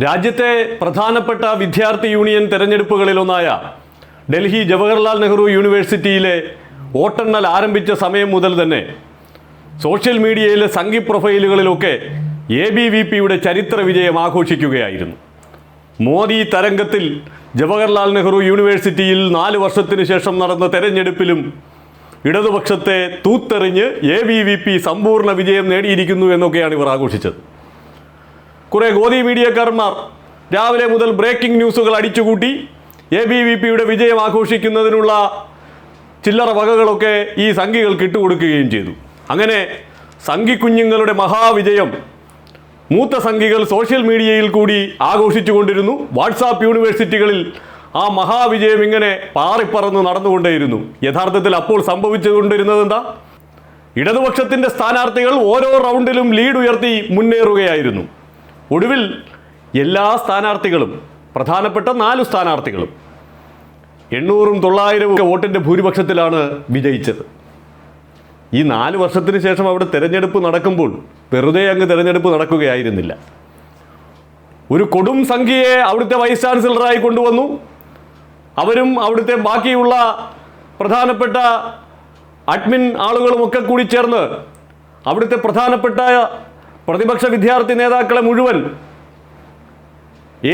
രാജ്യത്തെ പ്രധാനപ്പെട്ട വിദ്യാർത്ഥി യൂണിയൻ തെരഞ്ഞെടുപ്പുകളിലൊന്നായ ഡൽഹി ജവഹർലാൽ നെഹ്റു യൂണിവേഴ്സിറ്റിയിലെ വോട്ടെണ്ണൽ ആരംഭിച്ച സമയം മുതൽ തന്നെ സോഷ്യൽ മീഡിയയിലെ സംഘി പ്രൊഫൈലുകളിലൊക്കെ എ ബി വി പിയുടെ ചരിത്ര വിജയം ആഘോഷിക്കുകയായിരുന്നു. മോദി തരംഗത്തിൽ ജവഹർലാൽ നെഹ്റു യൂണിവേഴ്സിറ്റിയിൽ നാല് വർഷത്തിന് ശേഷം നടന്ന തെരഞ്ഞെടുപ്പിലും ഇടതുപക്ഷത്തെ തൂത്തെറിഞ്ഞ് എ ബി വി പി സമ്പൂർണ വിജയം നേടിയിരിക്കുന്നു എന്നൊക്കെയാണ് ഇവർ ആഘോഷിച്ചത്. കുറെ ഗോദി മീഡിയക്കാരന്മാർ രാവിലെ മുതൽ ബ്രേക്കിംഗ് ന്യൂസുകൾ അടിച്ചുകൂട്ടി എ ബി വി പിയുടെ വിജയം ആഘോഷിക്കുന്നതിനുള്ള ചില്ലറ വകകളൊക്കെ ഈ സംഘികൾക്ക് ഇട്ടുകൊടുക്കുകയും ചെയ്തു. അങ്ങനെ സംഘി കുഞ്ഞുങ്ങളുടെ മഹാവിജയം മൂത്ത സംഘികൾ സോഷ്യൽ മീഡിയയിൽ കൂടി ആഘോഷിച്ചുകൊണ്ടിരുന്നു. വാട്സാപ്പ് യൂണിവേഴ്സിറ്റികളിൽ ആ മഹാവിജയം ഇങ്ങനെ പാറിപ്പറന്ന് നടന്നുകൊണ്ടേയിരുന്നു. യഥാർത്ഥത്തിൽ അപ്പോൾ സംഭവിച്ചുകൊണ്ടിരുന്നത് എന്താ ഇടതുപക്ഷത്തിന്റെ സ്ഥാനാർത്ഥികൾ ഓരോ റൗണ്ടിലും ലീഡ് ഉയർത്തി മുന്നേറുകയായിരുന്നു. ഒടുവിൽ എല്ലാ സ്ഥാനാർത്ഥികളും പ്രധാനപ്പെട്ട നാല് സ്ഥാനാർത്ഥികളും എണ്ണൂറും തൊള്ളായിരവും ഒക്കെ വോട്ടിന്റെ ഭൂരിപക്ഷത്തിലാണ് വിജയിച്ചത്. ഈ നാല് വർഷത്തിന് ശേഷം അവിടെ തിരഞ്ഞെടുപ്പ് നടക്കുമ്പോൾ വെറുതെ അങ്ങ് തിരഞ്ഞെടുപ്പ് നടക്കുകയായിരുന്നില്ല. ഒരു കൊടും സംഖ്യയെ അവിടുത്തെ വൈസ് ചാൻസലറായി കൊണ്ടുവന്നു. അവരും അവിടുത്തെ ബാക്കിയുള്ള പ്രധാനപ്പെട്ട അഡ്മിൻ ആളുകളുമൊക്കെ കൂടി ചേർന്ന് അവിടുത്തെ പ്രധാനപ്പെട്ട പ്രതിപക്ഷ വിദ്യാർത്ഥി നേതാക്കളെ മുഴുവൻ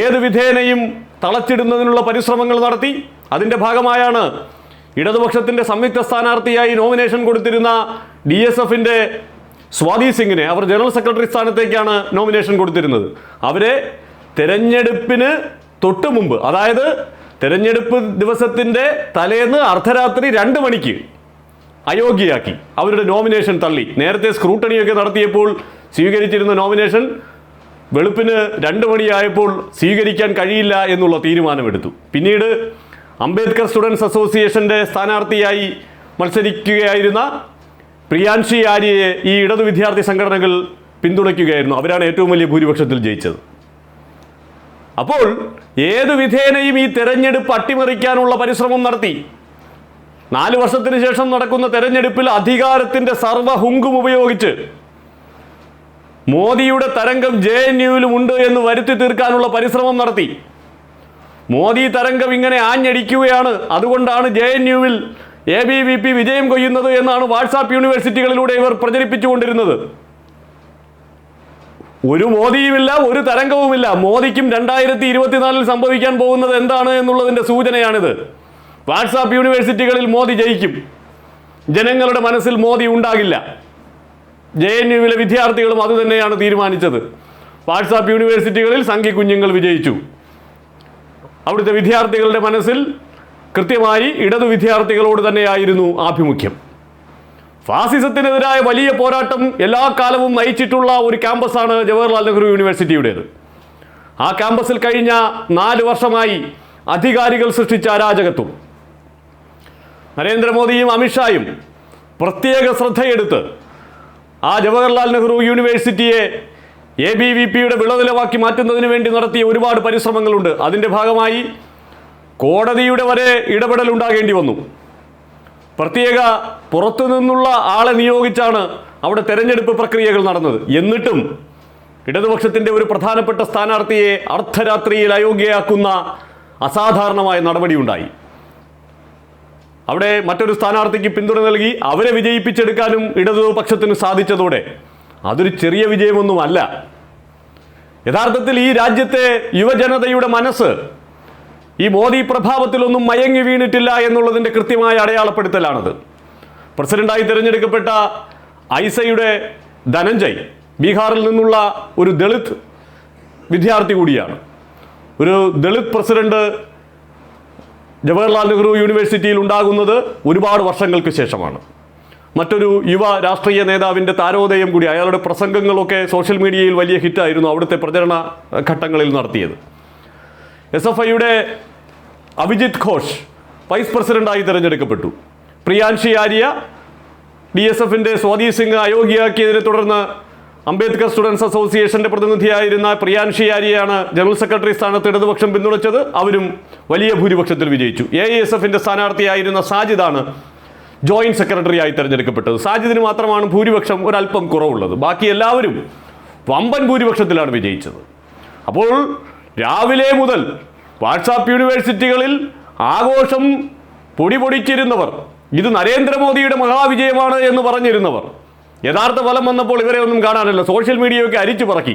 ഏത് വിധേനയും തളച്ചിടുന്നതിനുള്ള പരിശ്രമങ്ങൾ നടത്തി അതിന്റെ ഭാഗമായാണ് ഇടതുപക്ഷത്തിന്റെ സംയുക്ത സ്ഥാനാർത്ഥിയായി നോമിനേഷൻ കൊടുത്തിരുന്ന ഡി എസ് എഫിന്റെ സ്വാതി സിംഗിനെ അവർ ജനറൽ സെക്രട്ടറി സ്ഥാനത്തേക്കാണ് നോമിനേഷൻ കൊടുത്തിരുന്നത്. അവരെ തെരഞ്ഞെടുപ്പിന് തൊട്ട് മുമ്പ് അതായത് തെരഞ്ഞെടുപ്പ് ദിവസത്തിന്റെ തലേന്ന് അർദ്ധരാത്രി രണ്ട് മണിക്ക് അയോഗ്യയാക്കി അവരുടെ നോമിനേഷൻ തള്ളി. നേരത്തെ സ്ക്രൂട്ടണിയൊക്കെ നടത്തിയപ്പോൾ സ്വീകരിച്ചിരുന്ന നോമിനേഷൻ വെളുപ്പിന് രണ്ട് മണിയായപ്പോൾ സ്വീകരിക്കാൻ കഴിയില്ല എന്നുള്ള തീരുമാനമെടുത്തു. പിന്നീട് അംബേദ്കർ സ്റ്റുഡൻസ് അസോസിയേഷന്റെ സ്ഥാനാർത്ഥിയായി മത്സരിക്കുകയായിരുന്ന പ്രിയാൻഷി ആര്യയെ ഈ ഇടതു വിദ്യാർത്ഥി സംഘടനകൾ പിന്തുണയ്ക്കുകയായിരുന്നു. അവരാണ് ഏറ്റവും വലിയ ഭൂരിപക്ഷത്തിൽ ജയിച്ചത്. അപ്പോൾ ഏത് വിധേനയും ഈ തെരഞ്ഞെടുപ്പ് അട്ടിമറിക്കാനുള്ള പരിശ്രമം നടത്തി. നാല് വർഷത്തിന് ശേഷം നടക്കുന്ന തെരഞ്ഞെടുപ്പിൽ അധികാരത്തിന്റെ സർവഹുങ്കും ഉപയോഗിച്ച് മോദിയുടെ തരംഗം ജെ എൻ യുവിലും ഉണ്ട് എന്ന് വരുത്തി തീർക്കാനുള്ള പരിശ്രമം നടത്തി. മോദി തരംഗം ഇങ്ങനെ ആഞ്ഞടിക്കുകയാണ്. അതുകൊണ്ടാണ് ജെ എൻ യുവിൽ എ ബി വി പി വിജയം കൊയ്യുന്നത് എന്നാണ് വാട്സാപ്പ് യൂണിവേഴ്സിറ്റികളിലൂടെ ഇവർ പ്രചരിപ്പിച്ചുകൊണ്ടിരുന്നത്. ഒരു മോദിയുമില്ല ഒരു തരംഗവുമില്ല. മോദിക്കും രണ്ടായിരത്തി ഇരുപത്തിനാലിൽ സംഭവിക്കാൻ പോകുന്നത് എന്താണ് എന്നുള്ളതിന്റെ സൂചനയാണിത്. വാട്സാപ്പ് യൂണിവേഴ്സിറ്റികളിൽ മോദി ജയിക്കും. ജനങ്ങളുടെ മനസ്സിൽ മോദി ഉണ്ടാകില്ല. ജെ എൻ യുവിലെ വിദ്യാർത്ഥികളും അതുതന്നെയാണ് തീരുമാനിച്ചത്. വാട്സാപ്പ് യൂണിവേഴ്സിറ്റികളിൽ സംഘി കുഞ്ഞുങ്ങൾ വിജയിച്ചു. അവിടുത്തെ വിദ്യാർത്ഥികളുടെ മനസ്സിൽ കൃത്യമായി ഇടതു വിദ്യാർത്ഥികളോട് തന്നെയായിരുന്നു ആഭിമുഖ്യം. ഫാസിസത്തിനെതിരായ വലിയ പോരാട്ടം എല്ലാ കാലവും നയിച്ചിട്ടുള്ള ഒരു ക്യാമ്പസാണ് ജവഹർലാൽ നെഹ്റു യൂണിവേഴ്സിറ്റിയുടേത്. ആ ക്യാമ്പസിൽ കഴിഞ്ഞ നാല് വർഷമായി അധികാരികൾ സൃഷ്ടിച്ച അരാജകത്വം. നരേന്ദ്രമോദിയും അമിത്ഷായും പ്രത്യേക ശ്രദ്ധയെടുത്ത് ആ ജവഹർലാൽ നെഹ്റു യൂണിവേഴ്സിറ്റിയെ എ ബി വി പിയുടെ വിളനിലവാക്കി മാറ്റുന്നതിന് വേണ്ടി നടത്തിയ ഒരുപാട് പരിശ്രമങ്ങളുണ്ട്. അതിന്റെ ഭാഗമായി കോടതിയുടെ വരെ ഇടപെടൽ ഉണ്ടാകേണ്ടി വന്നു. പ്രത്യേക പുറത്തു നിന്നുള്ള ആളെ നിയോഗിച്ചാണ് അവിടെ തെരഞ്ഞെടുപ്പ് പ്രക്രിയകൾ നടന്നത്. എന്നിട്ടും ഇടതുപക്ഷത്തിന്റെ ഒരു പ്രധാനപ്പെട്ട സ്ഥാനാർത്ഥിയെ അർദ്ധരാത്രിയിൽ അയോഗ്യയാക്കുന്ന അസാധാരണമായ നടപടിയുണ്ടായി. അവിടെ മറ്റൊരു സ്ഥാനാർത്ഥിക്ക് പിന്തുണ നൽകി അവരെ വിജയിപ്പിച്ചെടുക്കാനും ഇടതുപക്ഷത്തിന് സാധിച്ചതോടെ അതൊരു ചെറിയ വിജയമൊന്നുമല്ല. യഥാർത്ഥത്തിൽ ഈ രാജ്യത്തെ യുവജനതയുടെ മനസ്സ് ഈ മോദി പ്രഭാവത്തിലൊന്നും മയങ്ങി വീണിട്ടില്ല എന്നുള്ളതിന്റെ കൃത്യമായ അടയാളപ്പെടുത്തലാണത്. പ്രസിഡന്റായി തിരഞ്ഞെടുക്കപ്പെട്ട ഐസയുടെ ധനഞ്ജയ് ബീഹാറിൽ നിന്നുള്ള ഒരു ദളിത് വിദ്യാർത്ഥി കൂടിയാണ്. ഒരു ദളിത് പ്രസിഡന്റ് ജവഹർലാൽ നെഹ്റു യൂണിവേഴ്സിറ്റിയിൽ ഉണ്ടാകുന്നത് ഒരുപാട് വർഷങ്ങൾക്ക് ശേഷമാണ്. മറ്റൊരു യുവ രാഷ്ട്രീയ നേതാവിന്റെ താരോദയം കൂടി അയാളുടെ പ്രസംഗങ്ങളൊക്കെ സോഷ്യൽ മീഡിയയിൽ വലിയ ഹിറ്റായിരുന്നു അവിടുത്തെ പ്രചരണ ഘട്ടങ്ങളിൽ നടത്തിയത്. എസ് എഫ് ഐയുടെ അഭിജിത് ഘോഷ് വൈസ് പ്രസിഡന്റായി തിരഞ്ഞെടുക്കപ്പെട്ടു. പ്രിയാൻഷി ആര്യ ഡി എസ് എഫിന്റെ സ്വാതി സിംഗ് അയോഗ്യയാക്കിയതിനെ തുടർന്ന് അംബേദ്കർ സ്റ്റുഡൻസ് അസോസിയേഷന്റെ പ്രതിനിധിയായിരുന്ന പ്രിയാൻഷി ആര്യയാണ് ജനറൽ സെക്രട്ടറി സ്ഥാനത്ത് ഇടതുപക്ഷം പിന്തുണച്ചത്. അവരും വലിയ ഭൂരിപക്ഷത്തിൽ വിജയിച്ചു. എ എസ് എഫിന്റെ സ്ഥാനാർത്ഥിയായിരുന്ന സാജിദാണ് ജോയിന്റ് സെക്രട്ടറിയായി തെരഞ്ഞെടുക്കപ്പെട്ടത്. സാജിദിന് മാത്രമാണ് ഭൂരിപക്ഷം ഒരല്പം കുറവുള്ളത്. ബാക്കി എല്ലാവരും വമ്പൻ ഭൂരിപക്ഷത്തിലാണ് വിജയിച്ചത്. അപ്പോൾ രാവിലെ മുതൽ വാട്സാപ്പ് യൂണിവേഴ്സിറ്റികളിൽ ആഘോഷം പൊടിപൊടിച്ചിരുന്നവർ ഇത് നരേന്ദ്രമോദിയുടെ മഹാവിജയമാണ് എന്ന് പറഞ്ഞിരുന്നവർ യഥാർത്ഥ ഫലം വന്നപ്പോൾ ഇവരെ ഒന്നും കാണാനല്ല. സോഷ്യൽ മീഡിയയൊക്കെ അരിച്ചു പറക്കി.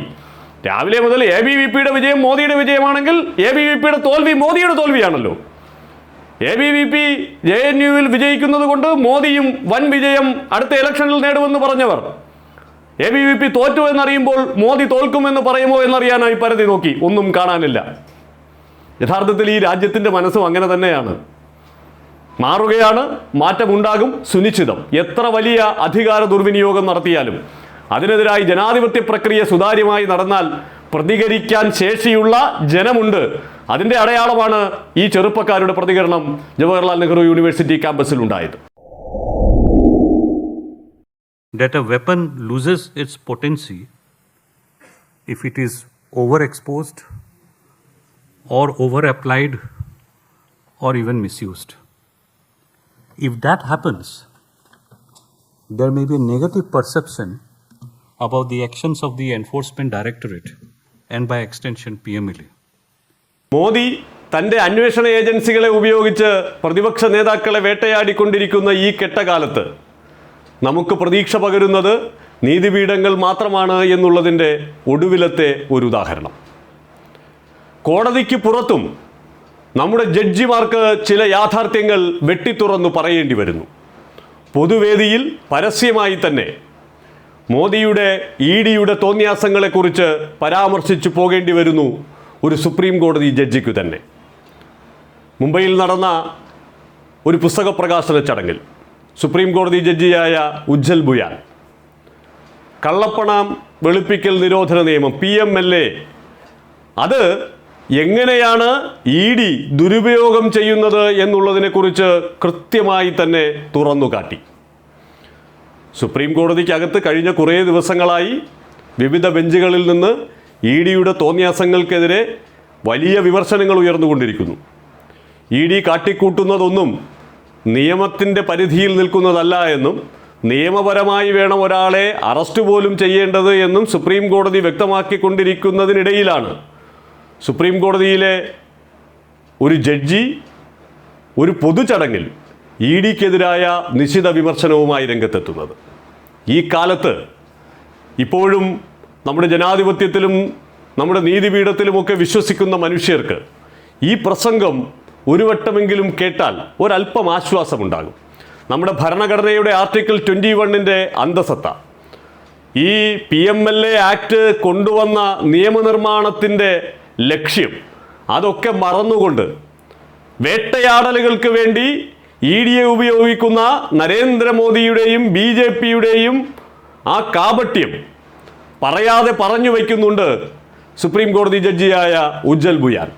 രാവിലെ മുതൽ എ ബി വി പിയുടെ വിജയം മോദിയുടെ വിജയമാണെങ്കിൽ എ ബി വി പിയുടെ തോൽവി മോദിയുടെ തോൽവിയാണല്ലോ. A B V P J N യുവിൽ വിജയിക്കുന്നത് കൊണ്ട് മോദിയും വൻ വിജയം അടുത്ത ഇലക്ഷനിൽ നേടുമെന്ന് പറഞ്ഞവർ. എ ബി വി പി തോറ്റു എന്നറിയുമ്പോൾ മോദി തോൽക്കുമെന്ന് പറയുമോ എന്നറിയാനായി പരതി നോക്കി. ഒന്നും കാണാനില്ല. യഥാർത്ഥത്തിൽ ഈ രാജ്യത്തിന്റെ മനസ്സും അങ്ങനെ തന്നെയാണ്. മാറുകയാണ് മാറ്റമുണ്ടാകും സുനിശ്ചിതം. എത്ര വലിയ അധികാര ദുർവിനിയോഗം നടത്തിയാലും. അതിനെതിരായി ജനാധിപത്യ പ്രക്രിയ സുതാര്യമായി നടന്നാൽ പ്രതികരിക്കാൻ ശേഷിയുള്ള ജനമുണ്ട്. അതിന്റെ അടയാളമാണ് ഈ ചെറുപ്പക്കാരുടെ പ്രതികരണം ജവഹർലാൽ നെഹ്റു യൂണിവേഴ്സിറ്റി ക്യാമ്പസിൽ ഉണ്ടായത്. That a weapon loses its potency if it is overexposed or over applied or even misused. If that happens, there may be a negative perception about the actions of the Enforcement Directorate and by extension PMLA. Modi തന്റെ അന്വേഷണ ഏജൻസികളെ ഉപയോഗിച്ച് പ്രതിപക്ഷ നേതാക്കളെ വേട്ടയാടിക്കൊണ്ടിരിക്കുന്ന ഈ കെട്ടകാലത്ത് നമുക്ക് പ്രതീക്ഷ പകരുന്നത് നീതിപീഠങ്ങൾ മാത്രമാണ് എന്നുള്ളതിന്റെ ഒടുവിലത്തെ ഒരു ഉദാഹരണം കോടതിക്ക് പുറത്തും നമ്മുടെ ജഡ്ജിമാർക്ക് ചില യാഥാർത്ഥ്യങ്ങൾ വെട്ടിത്തുറന്നു പറയേണ്ടി വരുന്നു. പൊതുവേദിയിൽ പരസ്യമായി തന്നെ മോദിയുടെ ഇ ഡിയുടെ തോന്നിയാസങ്ങളെക്കുറിച്ച് പരാമർശിച്ചു പോകേണ്ടി വരുന്നു ഒരു സുപ്രീം കോടതി ജഡ്ജിക്കു തന്നെ. മുംബൈയിൽ നടന്ന ഒരു പുസ്തക പ്രകാശന ചടങ്ങിൽ സുപ്രീം കോടതി ജഡ്ജിയായ ഉജ്ജൽ ബുയാൻ കള്ളപ്പണം വെളുപ്പിക്കൽ നിരോധന നിയമം പി എം എൽ എ അത് എങ്ങനെയാണ് ഇ ഡി ദുരുപയോഗം ചെയ്യുന്നത് എന്നുള്ളതിനെക്കുറിച്ച് കൃത്യമായി തന്നെ തുറന്നു കാട്ടി. സുപ്രീം കോടതിക്കകത്ത് കഴിഞ്ഞ കുറേ ദിവസങ്ങളായി വിവിധ ബെഞ്ചുകളിൽ നിന്ന് ഇ ഡിയുടെ തോന്നിയാസങ്ങൾക്കെതിരെ വലിയ വിമർശനങ്ങൾ ഉയർന്നുകൊണ്ടിരിക്കുന്നു. ഇ ഡി കാട്ടിക്കൂട്ടുന്നതൊന്നും നിയമത്തിന്റെ പരിധിയിൽ നിൽക്കുന്നതല്ല എന്നും നിയമപരമായി വേണം ഒരാളെ അറസ്റ്റ് പോലും ചെയ്യേണ്ടത് എന്നും സുപ്രീം കോടതി വ്യക്തമാക്കിക്കൊണ്ടിരിക്കുന്നതിനിടയിലാണ്. സുപ്രീം കോടതിയിലെ ഒരു ജഡ്ജി ഒരു പൊതുചടങ്ങിൽ ഇ ഡിക്കെതിരായ നിശിത വിമർശനവുമായി രംഗത്തെത്തുന്നത്. ഈ കാലത്ത് ഇപ്പോഴും നമ്മുടെ ജനാധിപത്യത്തിലും നമ്മുടെ നീതിപീഠത്തിലുമൊക്കെ വിശ്വസിക്കുന്ന മനുഷ്യർക്ക് ഈ പ്രസംഗം ഒരു വട്ടമെങ്കിലും കേട്ടാൽ ഒരല്പം ആശ്വാസമുണ്ടാകും. നമ്മുടെ ഭരണഘടനയുടെ ആർട്ടിക്കിൾ ട്വന്റി വണ്ണിന്റെ അന്തസത്ത. ഈ P M L A act കൊണ്ടുവന്ന നിയമനിർമ്മാണത്തിന്റെ ലക്ഷ്യം. അതൊക്കെ മറന്നുകൊണ്ട് വേട്ടയാടലുകൾക്ക് വേണ്ടി ഇ ഡിയെ ഉപയോഗിക്കുന്ന നരേന്ദ്രമോദിയുടെയും ബി ജെ പിയുടെയും ആ കാപട്യം പറയാതെ പറഞ്ഞു വയ്ക്കുന്നുണ്ട് സുപ്രീം കോടതി ജഡ്ജിയായ ഉജ്ജൽ ബുയാൻ